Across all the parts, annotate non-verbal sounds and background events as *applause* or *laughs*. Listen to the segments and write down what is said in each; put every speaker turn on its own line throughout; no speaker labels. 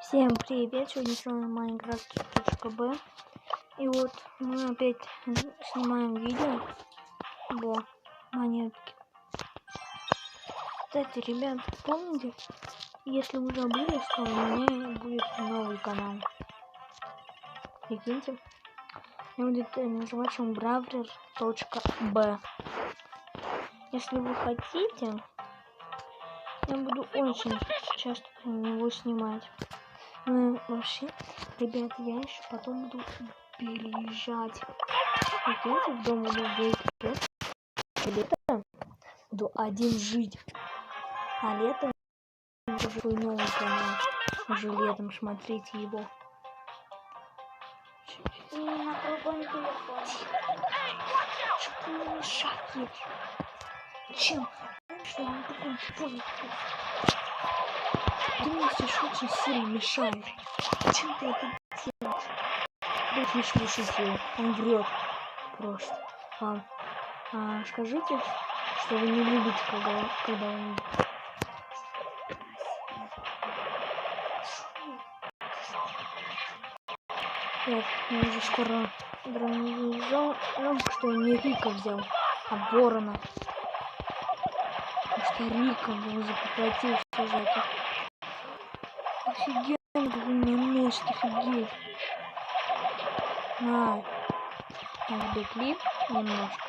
Всем привет! Сегодня с вами Майнкрафт.б И вот мы опять снимаем видео по монетке. Кстати, ребят, помните, если вы забыли, что у меня будет новый канал. Прикиньте. Он будет называться bravler.b Если вы хотите, я буду очень часто него снимать. Ну, вообще, ребят, я еще потом буду переезжать. Прикиньте, в дом буду жить. Летом буду один жить. А летом уже новый канал. Уже летом смотрите его.
На другом телефоне.
Что ты мне? Чем? Что я не такой? Ты мне сейчас очень сильно мешаешь. Зачем ты это делаешь? Не слушайте его. Он врет. Просто. А, а, скажите, что вы не любите, когда, когда он... Нет, я уже скоро взял, ну, что не Рика взял, а Ворона. Потому что Рика был заплатил все за это. Офигенно, как он наносит, офигеть. На. Клип немножко.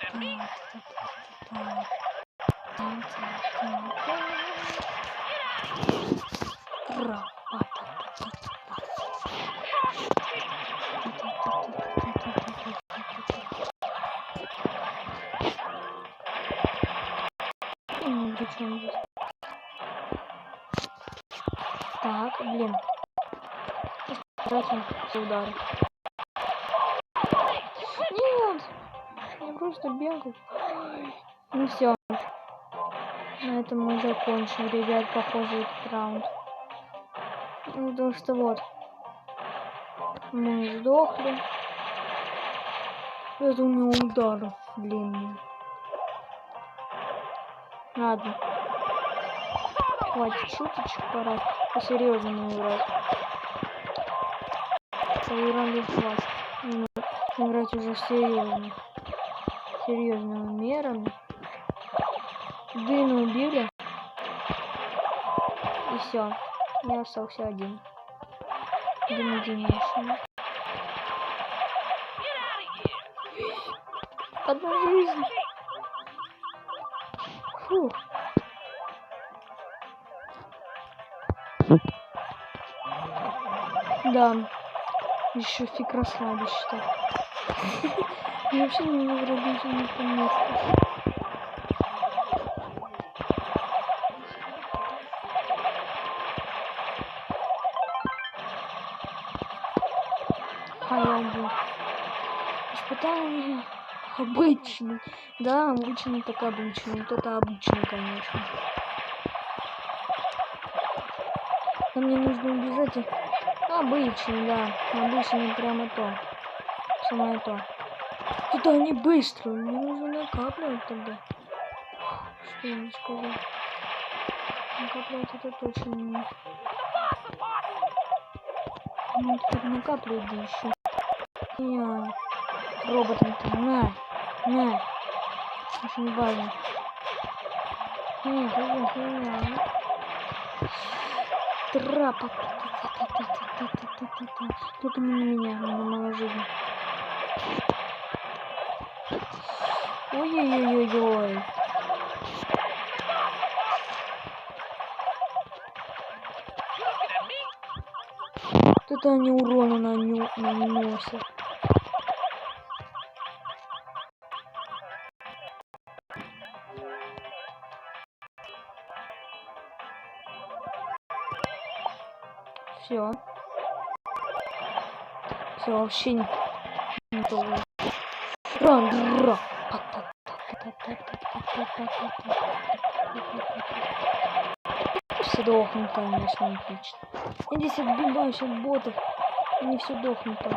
Зачем блин. Тратим все удары. Нет! Я просто бегал. Ну все. На этом мы закончим, ребят, похоже, этот раунд. Ну, потому что вот. Мы сдохли. Это у него удар длинный. Ладно. Хватит шуточек, пора по-серьезному играть. Поиграли в вас. Играть уже серьезно. Серьезными мерами. Дыну убили. И все. Я остался один. Дым единичный. Одна жизнь. Фух. Да. Еще фиг расслабишься. *laughs* Я вообще не возродился на этом месте. Хаябу. Испытание *laughs* обычный. Да, обычный так обычный. Вот это обычный, конечно. Но мне нужно обязательно... Обычный, да. Обычный прямо то. Самое то. Тут они быстро. Мне нужно накапливать тогда. Что я сказал? Накапливать это точно не... Ну, теперь накапливать да еще. Я... Роботом-то, на, на. Очень важно. Трапа. Только не на меня, на мало жизни. Ой-ой-ой-ой-ой. Это они урона наносят. Все. Все, вообще не, не то. Все дохнут, конечно, отлично. Я здесь отбиваюсь от ботов. Они все дохнут там.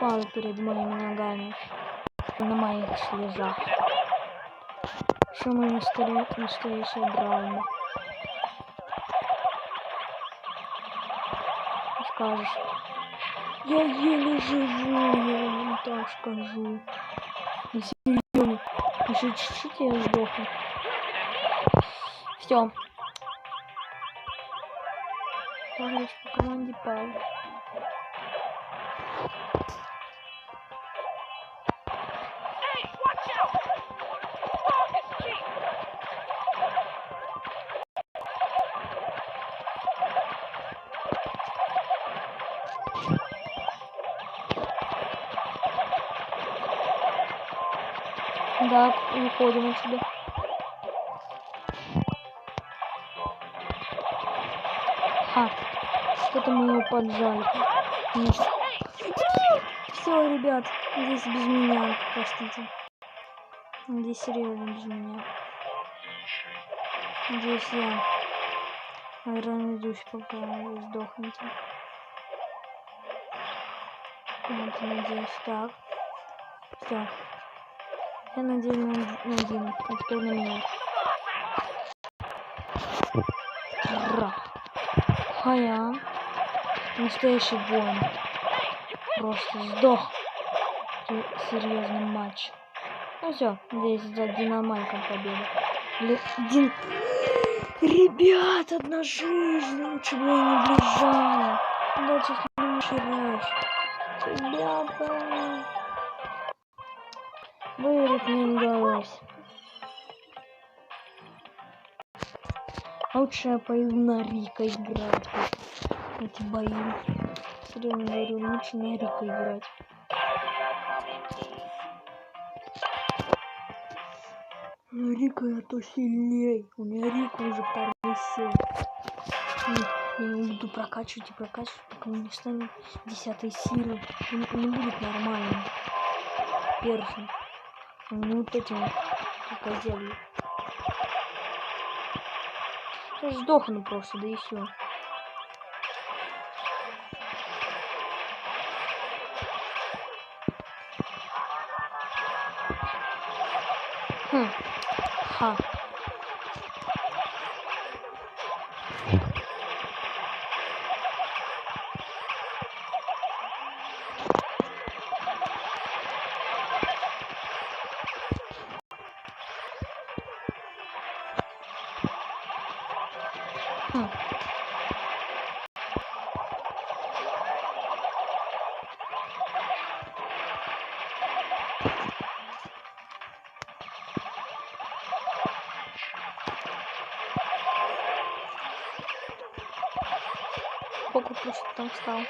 Пал перед моими ногами. На моих слезах. Самая настоя- настоящая драма. Скажешь. Я еле живу, я вам так скажу. На серьезно. Еще чуть-чуть я сдохну. Все. Товарищ по команде пал. Да, уходим отсюда. Ха. Что-то мы его поджали. Все, ребят, здесь без меня, простите. Здесь серьезно без меня. Здесь я. Наверное, надеюсь, пока вы сдохнете. Вот, надеюсь, так. Все. Я надеюсь на, на Диму, а теперь на меня. Трах. Хая. Настоящий воин. Просто сдох. Серьезный матч. Ну все, здесь за динамайком победа. Дин... Ребят, одна жизнь. Лучше я не бежал. Дальше ним еще Ребята. Выиграть не удалось. Лучше я пойду на Рика играть. Эти бои. Серьезно говорю, лучше на Рика играть. Ну, Рика я то сильней. У меня Рика уже второй сил. Я его буду прокачивать и прокачивать, пока он не станет десятой силы. Не, не будет нормальным. Першим. Не вот этим крокодилом. Я сдохну просто, да и все. Хм. Ха. Хм. Сколько просто там стал?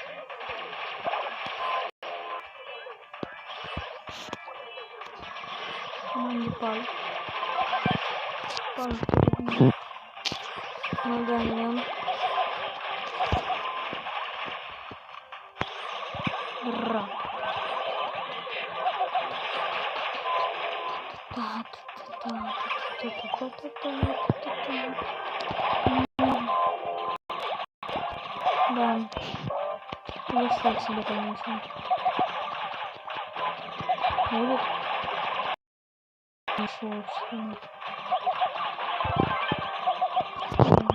Команде пал. Пал. Ногами. Ра. Да. Есть так себе, конечно. Будет. Ничего, что нет.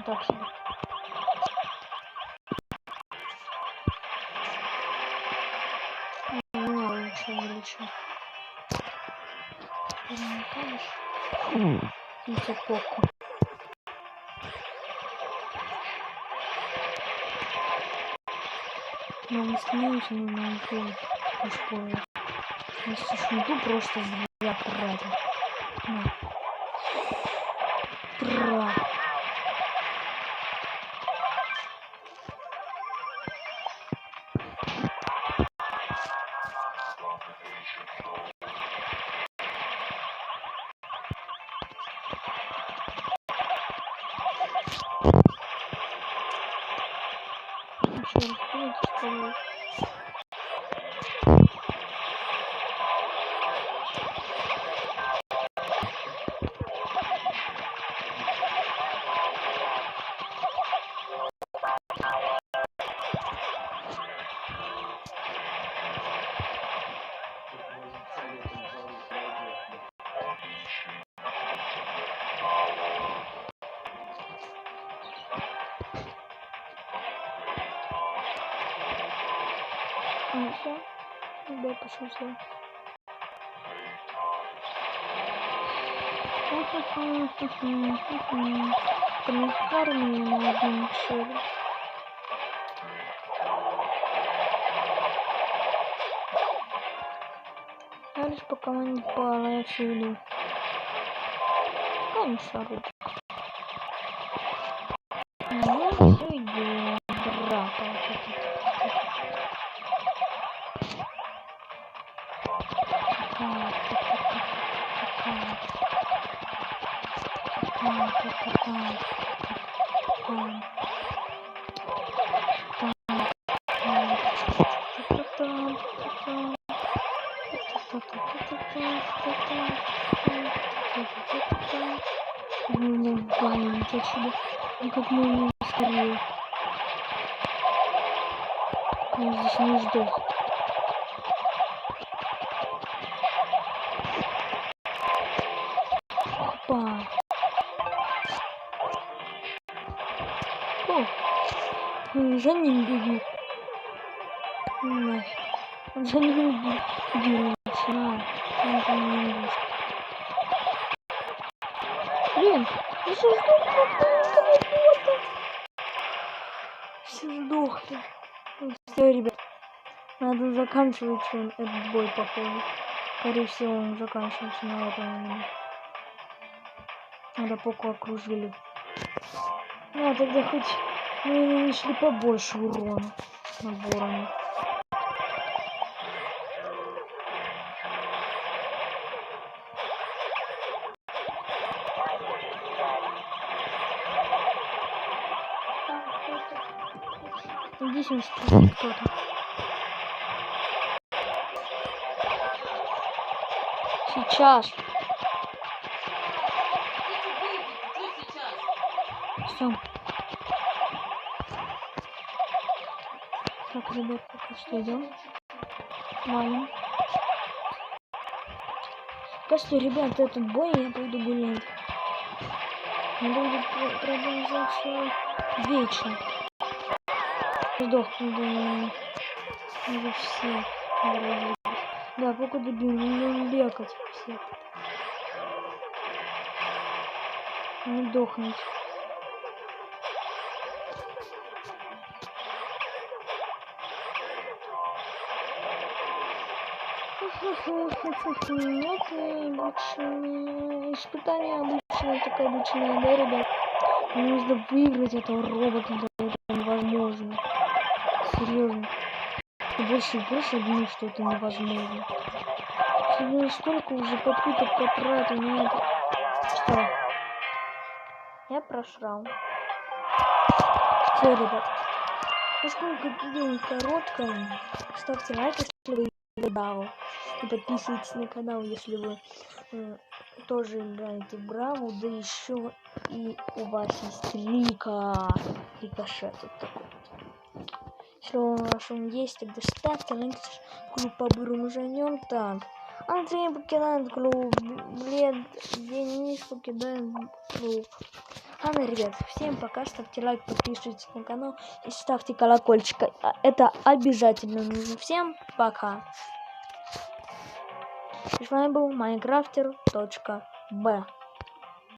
Так себе. У меня лучше увеличу. Перемыкаешь. И цепоку. Но не становится нужно идти в школу. Если шмуту просто зря тратил. На. Тра. Еще раз, Да, пошел все. Трансформи на пока не пала, я все иду. Конечно, ручка. Валить отсюда. Ну как можно скорее. Я здесь не сдох. За ним беги. Нафиг. Он за ним беги. На, за ним бежит. Блин, ну что сдохли? Все сдохли. Все, ребят. Надо заканчивать он, этот бой, походу. Скорее всего, он заканчивается на этом. Надо поку окружили. Ну, а тогда хоть мы нанесли побольше урона наборами. Иди сюда, кто-то. Сейчас. Все. Так, ребят, пока что идем. Валим. Пока ребят, этот бой я пойду гулять. Будет про- продолжать вечер. Сдохну, думаю. Уже все. Да, пока добил, не бегать все. Не дохнуть. Это обычное испытание обычное, такое обычное, да, ребят? Мне нужно выиграть этого робота, да, это невозможно. Серьезно. И больше и больше думаю, что это невозможно. Я настолько уже попыток потратил на это. Что? Я прошрал. Все, ребят. Поскольку видео короткое, ставьте лайк, если вы играли. И подписывайтесь на канал, если вы э, тоже играете в Браву, да еще и у вас есть Лика. Рикошет вот такой. Если он ваш он есть, тогда ставьте лайк, клуб по Бурмужанем. Так. Андрей покидает клуб, Блед, Денис покидает клуб. Ладно, ребят, всем пока, ставьте лайк, подписывайтесь на канал и ставьте колокольчик. А, Это обязательно нужно. Всем пока. С вами был Майнкрафтер.б.